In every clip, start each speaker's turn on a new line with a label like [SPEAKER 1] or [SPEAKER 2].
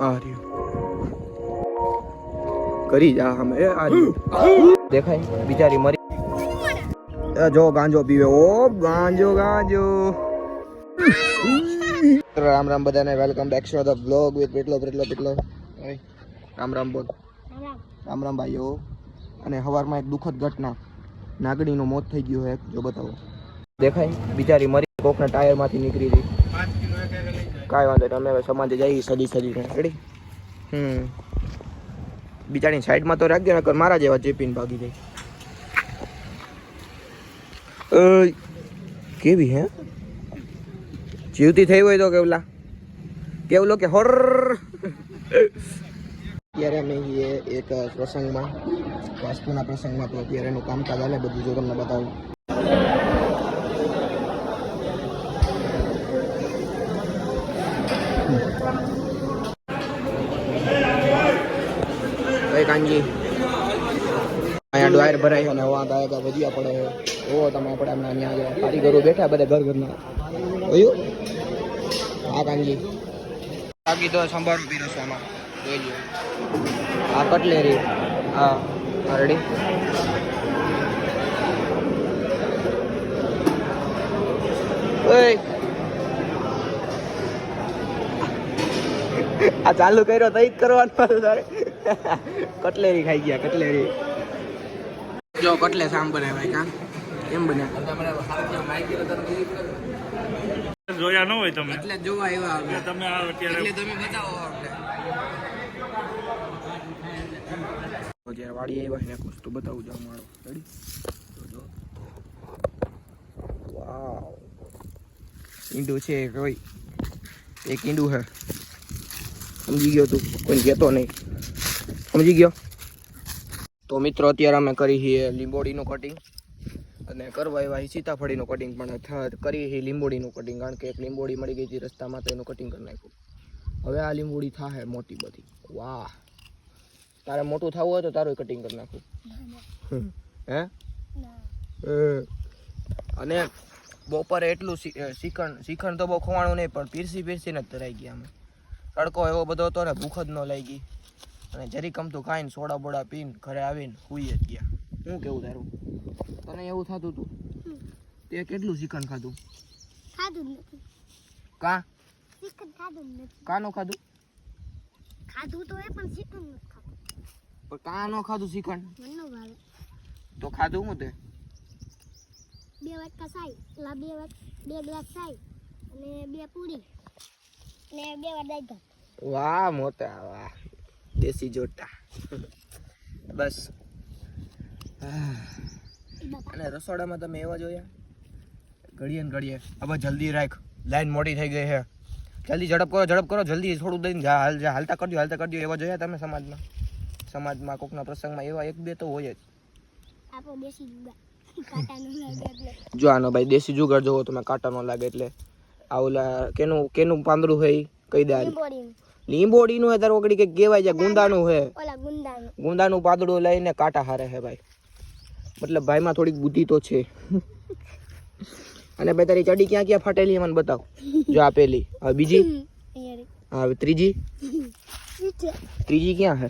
[SPEAKER 1] આ રહ્યું કરી જા હમે, એ આ. દેખાય? બિચારી મરી. જો ગાંજો પીવે. ઓ, ગાંજો ગાંજો. રામ રામ બધાને welcome back to the blog with Petlo Petlo Petlo Ram Ram બોલ. રામ રામ ભાઈઓ. અને હવારમાં એક દુઃખદ ઘટના. નાગડીનું મોત થઈ ગયું એક જો બતાવો. દેખાય? બિચારી મરી, કોકના ટાયરમાંથી નીકળી હતી કાંઈ વાંધો નહીં, અમે હવે સમાજે જઈએ સજી સજીને રેડી હમ. બિચારી સાઈડમાં તો રાખજો, નકર મારા જેવા ચેપીને ભાગી જાય. કેવી હે? જીવતી થઈ હોય તો કેવલા? કેવલો કે હોર? અત્યારે અમે એ એક પ્રસંગમાં, વાસ્તુના પ્રસંગમાં, તો અત્યારે એનું કામકાજ હાલે, બધું જો તમને બતાવું કઈ કાંજી અહીંયા ભરાય અને વાં ગાય ગા ભજીયા પડે છે. ઓ, તમે આપણે હમણાં ત્યાં ગયા કારીગરો બેઠા બધા ઘર ઘરના જોયું? આ કાંજી બાકી તો સંભારો આમાં. જોઈ લો આ કટલેરી. હા હા ઓય. આ ચાલુ કર્યો તો કરવાનું કટલેરી ખાઈ ગયા, કટલેરી. જો કટલે સામ બને ભાઈ કામ કેમ બને?
[SPEAKER 2] જોયા ન હોય તમે.
[SPEAKER 1] એટલે જોવા આવ્યા
[SPEAKER 2] તમે આ અત્યારે
[SPEAKER 1] એટલે તમે બતાવો તો વાડી આવ્યા ને કુછ વસ્તુ બતાવું જાવ મારો રેડી જો. વાવ ઈંડું છે કોઈ એક ઈંડું હે. સમજી ગયો તું. કોઈ કહેતો નહીં. સમજી ગયો? તો મિત્રો અત્યારે અમે કરી છીએ લીંબોડીનું કટિંગ અને કરવા એવા સીતાફળીનું કટિંગ પણ કરી છે લીંબોડીનું કટિંગ કારણ કે એક લીંબોડી મળી ગઈ હતી રસ્તામાં તો એનું કટિંગ કરી નાખ્યું. હવે આ લીંબોડી થાય મોટી બધી. વાહ. તારે મોટું થવું હોય તો તારું કટિંગ કરી નાખું. હે. અને બપોરે એટલું શિખંડ શિખંડ શીખણ શીખણ તો બહુ ખવાણું નહીં પણ પીરસી પીરસીને જ તરાઈ ગયા અમે. તડકો એવો બધો હતો ને ભૂખ જ ન લાગી. અને જરી કમતું ખાઈને સોડા બોડા પીને ઘરે આવીને હુઈ જ ગયા. શું કેવું તારું? તને એવું થતું હતું તે કેટલું ચિકન ખાધું?
[SPEAKER 3] ખાધું નથી.
[SPEAKER 1] કા?
[SPEAKER 3] ચિકન ખાધું નથી.
[SPEAKER 1] કાનું ખાધું?
[SPEAKER 3] ખાધું તો એ પણ ચિકન નથી ખાધું.
[SPEAKER 1] પણ કા નો ખાધું ચિકન?
[SPEAKER 3] મને ભાવે.
[SPEAKER 1] તો ખાધું હું તે?
[SPEAKER 3] બે વાટકા સાઈ લા બે વાટ બે ગ્લાસ સાઈ અને બે પૂરી. ને બે વાર દાળ ભાત.
[SPEAKER 1] વાહ મોટા વાહ. દેશી જોટા. બસ. અને રસોડામાં તમે એવા જોયા? ઘડીએ ને ઘડીએ. હવે જલ્દી રાખ. લાઈન મોટી થઈ ગઈ છે. જલ્દી ઝડપ કરો ઝડપ કરો જલ્દી થોડું દઈને હાલ હાલતા કરજો હાલતા કરજો. એવા જોયા તમે સમાજમાં? સમાજમાં કોકના પ્રસંગમાં એવા એક બે તો હોય જ. જો આનો ભાઈ દેશી જુગાડ જોવો તમે કાંટા ન લાગે એટલે. આ ઓલા કેનું કેનું પાંદડું હોય કઈ દે.
[SPEAKER 3] લીંબોડીનું
[SPEAKER 1] હે તાર ઓગળી કે કહેવાય છે ગુંદાનું હે.
[SPEAKER 3] ગુંદાનું.
[SPEAKER 1] પાદડું લઈને કાંટા હારે હે ભાઈ. મતલબ ભાઈમાં થોડીક બુદ્ધિ તો છે. અને ભાઈ તારી ચડી ક્યાં ક્યાં ફાટેલી મને બતાવ. જો આ પેલી. હવે બીજી? હા હવે ત્રીજી? ત્રીજી ક્યાં હે?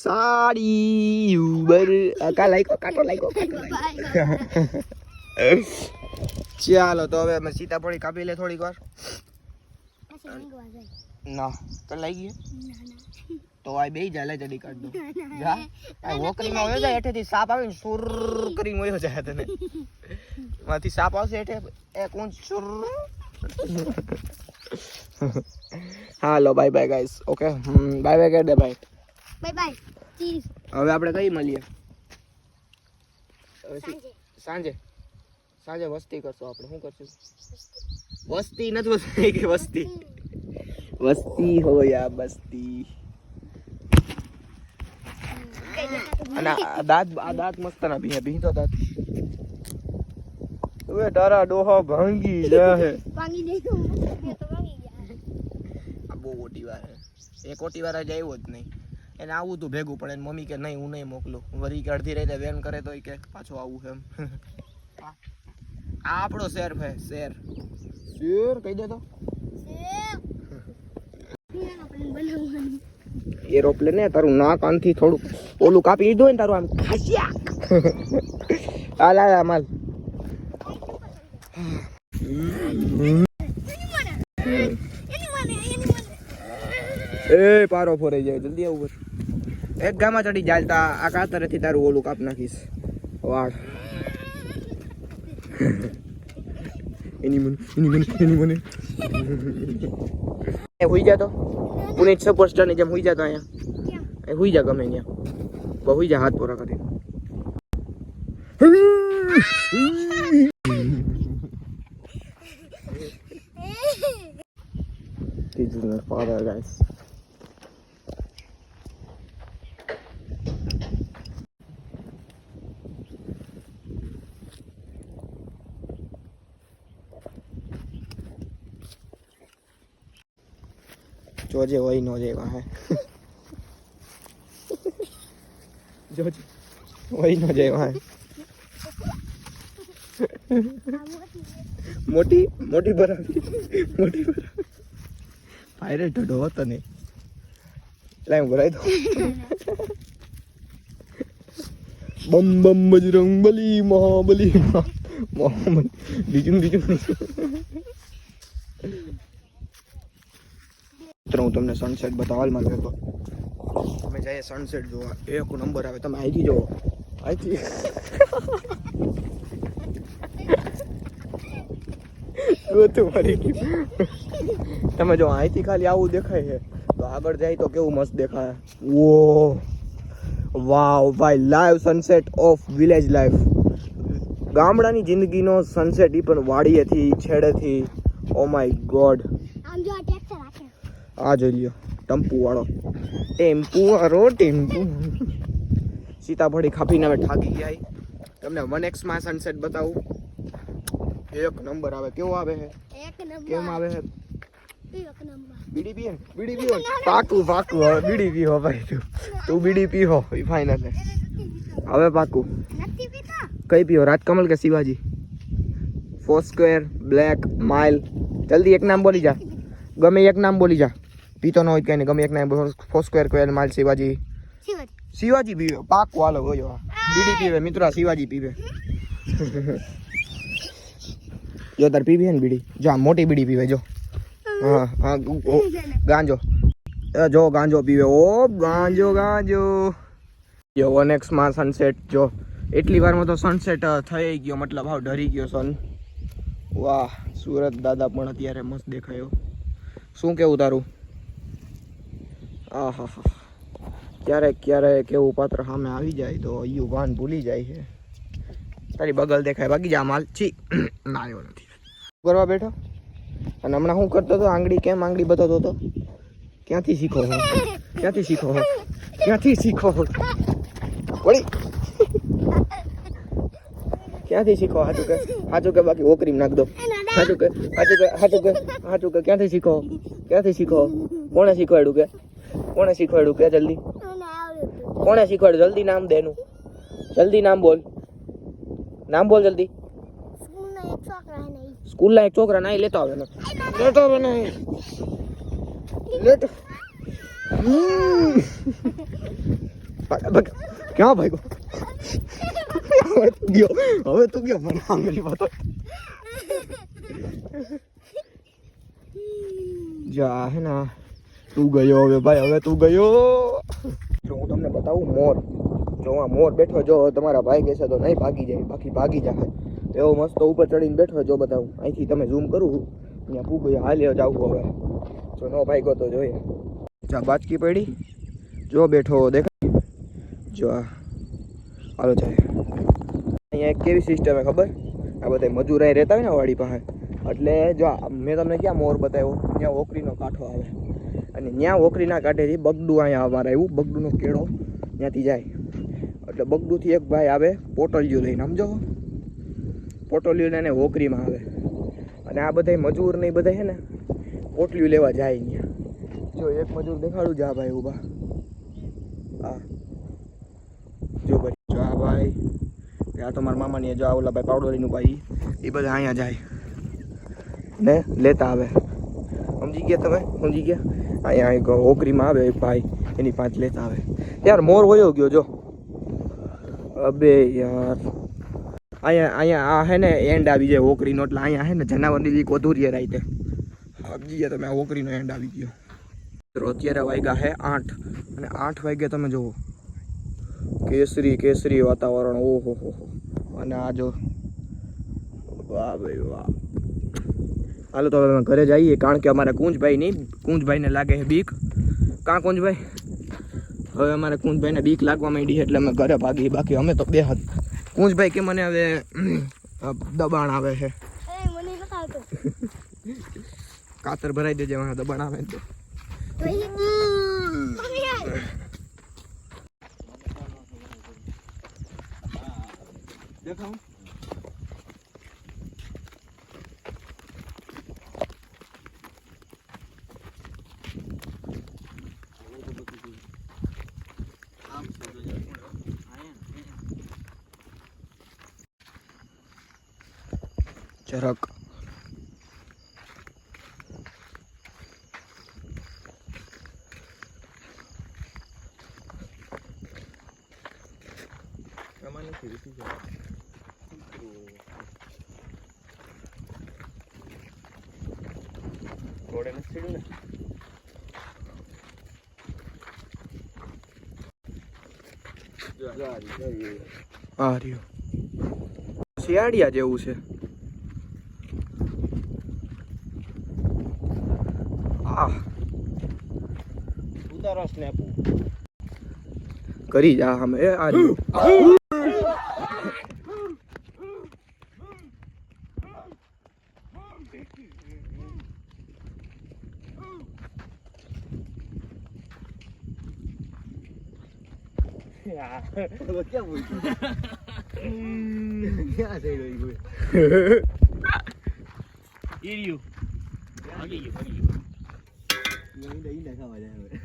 [SPEAKER 1] સાડી ઉબર. આ કા લાઈકો કાટો લાઈકો કાટો લાઈકો ચાલો તો હવે અમે સીતાફળી કાપી લે થોડીક વાર. ના તો લઈ
[SPEAKER 3] ના
[SPEAKER 1] તો આ બે જાય લઈ જડી કાઢ દો જા. આ વોકરીમાં હોય જાય હેઠેથી સાપ આવીને સુર કરી મોયો જાય તને. માંથી સાપ આવશે એઠે એ કોણ સુર. હાલો bye bye guys okay bye bye કહી દે
[SPEAKER 3] બાય બાય ચીઝ
[SPEAKER 1] હવે આપણે કઈ મળીએ?
[SPEAKER 3] સાંજે.
[SPEAKER 1] સાંજે. સાંજે વસ્તી કરશું આપણે. શું કરશું? વસ્તી નથી વસ્તી કે વસ્તી? વસ્તી હોય આ બસ્તી. અને આ દાંત આ દાંત મસ્ત ના ભીંયા. ભીહ તો દાંત. હવે તારા ડોહો ભાંગી
[SPEAKER 3] જાય દઈશું બે તો ગયા
[SPEAKER 1] આ બહુ ઓટી વાર હે. એક ઓટી વાર જ આવ્યો જ નહીં. એને આવું તું ભેગું પણ એની મમ્મી કે નહીં હું નહીં મોકલું. વરી કે અડધી રાતે વેન કરે તો કે પાછું આવું એમ. આપણો શેર ભાઈ, શેર. શેર કહી દે તો. એરોપ્લેન ને તારું નાક આનથી થોડું ઓલું કાપી દીધું હોય ને તારું આમ ખાસિયા હાલ હાલ
[SPEAKER 3] મને
[SPEAKER 1] એ પારો ફોરાઈ જાય, જલ્દી આવું એક ગામાં ચડી ચાલતા આ કાતરેથી તારું ઓલું કાપ નાખીશ. વાળ. એની મને એની મને એની મને. એ હુઈ જા તો. પુનિત સુપરસ્ટારની જેમ હુઈ જા તો અહીંયા. એ હુઈ જા ગમે ત્યાં. બહુ હુઈ જા હાથ પોરા કરી This is my father, guys. જોજે હોય નો જે વાહે જોજે હોય નો જે વાહે
[SPEAKER 3] મોટી
[SPEAKER 1] મોટી બરાબર. મોટી બરાબર. પાયરેટ ઢોઢો હતો ને. એટલે એમ કરાય તો બમ બમ બજરંગ બલી મહાબલી મહા- મહાબલી. બીજું બીજું મિત્રો, હું તમને સનસેટ બતાવવા હાલમાં હતો. તમે જઈએ સનસેટ જોવા. એક નંબર આવે. તમે અહીંથી જોવો અહીંથી ગોતું ગયું. તમે જો અહીંથી ખાલી આવું દેખાય છે. તો આગળ જાય તો કેવું મસ્ત દેખાય. ઓ વાવ ભાઈ live sunset of village life ગામડાની જિંદગીનો સનસેટ એ પણ વાડીએથી, છેડેથી. ઓ માય ગોડ
[SPEAKER 3] આમ જો આ
[SPEAKER 1] જોઈ લ્યો ટમ્પુ વાળો. ટેમ્પુ વાળો ટેમ્પુ. સીતાફળી ખાપીને હવે ઠાકી ગયા તમને વન એક્સમાં સનસેટ બતાવું. એક નંબર આવે. કેવો આવે છે કેમ આવે છે બીડી પીએ બીડી પીવો પાકું પાકું. હવે બીડી ભાઈ તું. તું બીડી પીવો એ. ફાઇનલ હવે પાકું. કઈ પીવો રાજકમલ કે Shivaji? Four square black mile જલ્દી એક નામ બોલી જા. ગમે એક નામ બોલી જા. પીતો ન હોય કઈ ગમે એક ના ફોર સ્ક્વેર ક્વેર માલ શિવાજી
[SPEAKER 3] શિવાજી
[SPEAKER 1] પીવે પાકું હાલો હોય બીડી પીવે મિત્રા શિવાજી પીવે જો તાર પીવી ને બીડી જો આ મોટી બીડી પીવે જો હા હા ગાંજો જો ગાંજો પીવે ઓ ગાંજો ગાંજો જો વન એક્સમાં સનસેટ જો. એટલી વારમાં તો સનસેટ થઈ ગયો મતલબ હાવ ડરી ગયો સન વાહ સુરત દાદા પણ અત્યારે મસ્ત દેખાયો. શું કેવું તારું? આહા. ક્યારેક ક્યારેક કેવું પાત્ર સામે આવી જાય તો યું ભાન ભૂલી જાય છે. તારી બગલ દેખાય. બાકી જા, માલ છી. ના આવ્યો નથી. કરવા બેઠો? અને હમણાં શું કરતો હતો? આંગળી કેમ? આંગળી બતાવતો હતો? ક્યાંથી શીખો હો? ક્યાંથી શીખો હો? ક્યાંથી શીખો હો? વળી. ક્યાંથી શીખો? હાચું કે હાચું કે બાકી ઓકરી નાખ દો. હાચું કે હાચું કે હાચું કે હાચું કે ક્યાંથી શીખો? ક્યાંથી શીખો? કોણે શીખવાડ્યું કે? કોણે શીખવાડ્યું કે જલ્દી? કોણે શીખવાડ્યું? જલ્દી નામ દેનું જલ્દી નામ બોલ. નામ બોલ જલ્દી.
[SPEAKER 3] સ્કૂલના એક છોકરા ને
[SPEAKER 1] લેતો આવે લેતો આવે લેતો. ક્યાં ભાઈ હવે તું ગયો. હવે તું ગયો. મને આંગળી વાતો. જા હે ને તું ગયો હવે ભાઈ, હવે તું ગયો. જો હું તમને બતાવું મોર. જો આ મોર બેઠો જો તમારા ભાઈ કહેશે તો નહીં ભાગી જાય, બાકી ભાગી જાય એવો મસ્ત ઉપર ચડીને બેઠો જો બતાવું. અહીંથી તમે ઝૂમ કરું ત્યાં પૂગો હાલ્યો આવું હવે. જો નો ભાગ્યો તો જોઈએ. જા, બાચકી પડી. જો બેઠો દેખાય. જો હાલો જાય અહીંયા એક કેવી સિસ્ટમ હે ખબર? આ બધા મજૂરાઈ રહેતા હોય ને વાડી પાસે. એટલે જો મેં તમને ક્યાં મોર બતાવ્યો? ત્યાં ઓકરીનો કાંઠો આવે. અને ત્યાં ઓકરીના કાંઠેથી બગડું અહીંયા અમારે આવ્યું, બગડુનો કેળો ત્યાંથી જાય. એટલે બગડુથી એક ભાઈ આવે પોટલિયું લઈને, સમજો? પોટલિયું લઈને ઓકરીમાં આવે. અને આ બધા મજૂર ને બધા છે ને પોટલિયું લેવા જાય અહીંયા જો એક મજૂર દેખાડું જા ભાઈ ઊભા. હા. જો ભાઈ, જો આ ભાઈ આ તો મારા મામાની જો આ ઓલા ભાઈ પાવડોરીનું ભાઈ, એ બધા અહીંયા જાય. ને લેતા આવે. સમજી ગયા તમે? સમજી ગયા? અહીંયા એક ઓકરીમાં આવે ભાઈ, એની પાંચ લેતા આવે. યાર, મોર વયો ગયો, જો. અબે યાર. અહીંયા અહીંયા આ હે ને એન્ડ આવી જાય ઓકરીનો, એટલે અહીંયા હે ને જનાવરની લીક અધૂરી રાઈતે. સમજી ગયા તમે ઓકરીનો એન્ડ આવી ગયો. મિત્રો, અત્યારે વાગ્યા હે આઠ, અને આઠ વાગ્યા તમે જુઓ. કેસરી કેસરી વાતાવરણ, ઓહો હો. અને આ જો. વાહ ભાઈ, વાહ. હાલો તો હવે અમે ઘરે જઈએ કારણ કે અમારે કુંજભાઈ નહીં કુંજભાઈને લાગે છે બીક. કાં કુંજભાઈ? હવે અમારે કુંજભાઈને બીક લાગવા માંડી એટલે અમે ઘરે ભાગીએ. બાકી અમે તો બે હાથ કુંજભાઈ કે મને હવે દબાણ આવે છે. કાતર ભરાઈ દેજે મને દબાણ આવે તો જરાક. શિયાળિયા જેવું છે આહ
[SPEAKER 4] ઉતારો સ્નેપ
[SPEAKER 1] કરી જા અમે એ આ રહ્યું
[SPEAKER 4] ક્યાં બોલ ક્યાં થઈ રહ્યું બોલ
[SPEAKER 2] ઈર્યું ભાગી ગયું ભાગી ગયું
[SPEAKER 4] ઈંડા ઈંડા ખાવા જાય હવે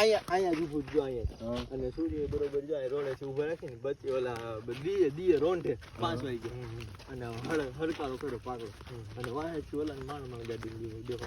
[SPEAKER 4] અહીંયા અને સૂર્ય બરોબર જો રોડે છે ઊભા રાખીને બચ્ચે ઓલા દીએ દીએ રોંઢે પાંચ વાગે અને હળ હડકારો કર્યો પાકડો અને વાહે છે ઓલા માણ માણ ગાડી દેખો